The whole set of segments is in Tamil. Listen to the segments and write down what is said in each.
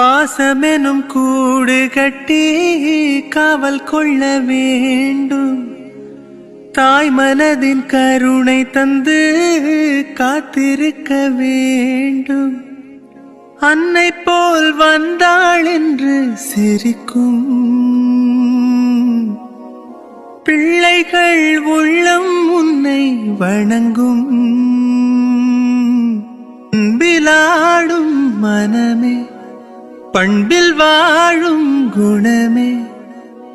பாசமெனும் கூடு கட்டி காவல் கொள்ள வேண்டும். தாய் மனதின் கருணை தந்து காத்திருக்க வேண்டும். அன்னை போல் வந்தாள் என்று சிரிக்கும். பிள்ளைகள் உள்ளம் உன்னை வணங்கும். பண்பில் வாழும் குணமே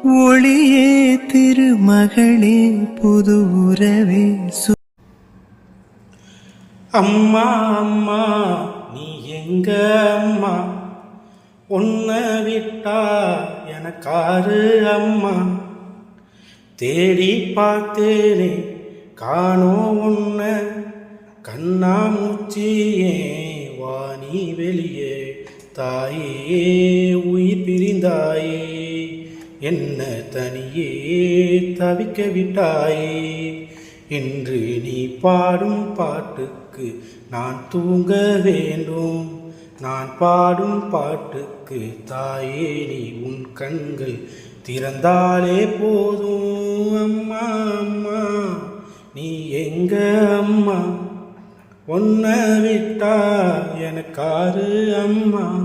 ஒளியே திருமகளே புது உறவே சு- அம்மா அம்மா நீ எங்க அம்மா? உன்னை விட்டா எனக்காரு அம்மா. தேடி பார்த்தேனே காணோம் உன்னை. கண்ணாமூச்சியே வாணி வெளியே. தாயே உயிர் பிரிந்தாயே என்ன தனியே தவிக்க விட்டாயே. இன்று நீ பாடும் பாட்டுக்கு நான் தூங்க வேண்டும். நான் பாடும் பாட்டுக்கு தாயே நீ உன் கண்கள் திறந்தாலே போதும். அம்மா அம்மா நீ எங்க அம்மா? உன்னை விட்டா எனக்காரு அம்மா.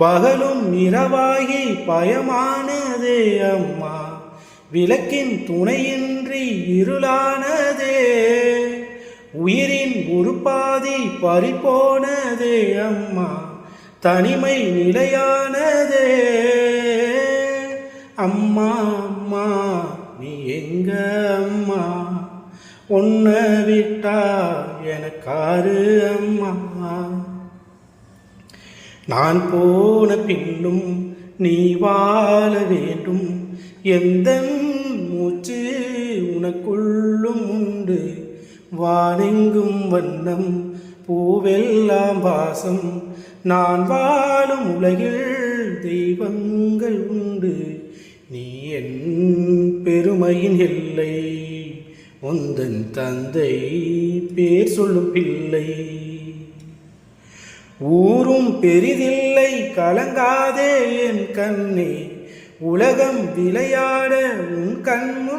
பகலும் இரவாகி பயமானதே அம்மா. விளக்கின் துணையின்றி இருளானதே. உயிரின் உருப்பாதி பாதி பறிபோனதே அம்மா. தனிமை நிலையானதே. அம்மா அம்மா நீ எங்க அம்மா? உன்னை விட்டா எனக்காரு அம்மா. நான் போன பின்னும் நீ வாழ வேண்டும். எந்த மூச்சு உனக்குள்ளும் உண்டு. வானெங்கும் வண்ணம் பூவெல்லாம் வாசம். நான் வாழும் உலகில் தெய்வங்கள் உண்டு. நீ என் பெருமையின் எல்லை உந்தன் தந்தை பேர் சொல்லும் பிள்ளை. ஊரும் பெரிதில்லை கலங்காதே என் கண்ணே. உலகம் விளையாட உன் கண்முன்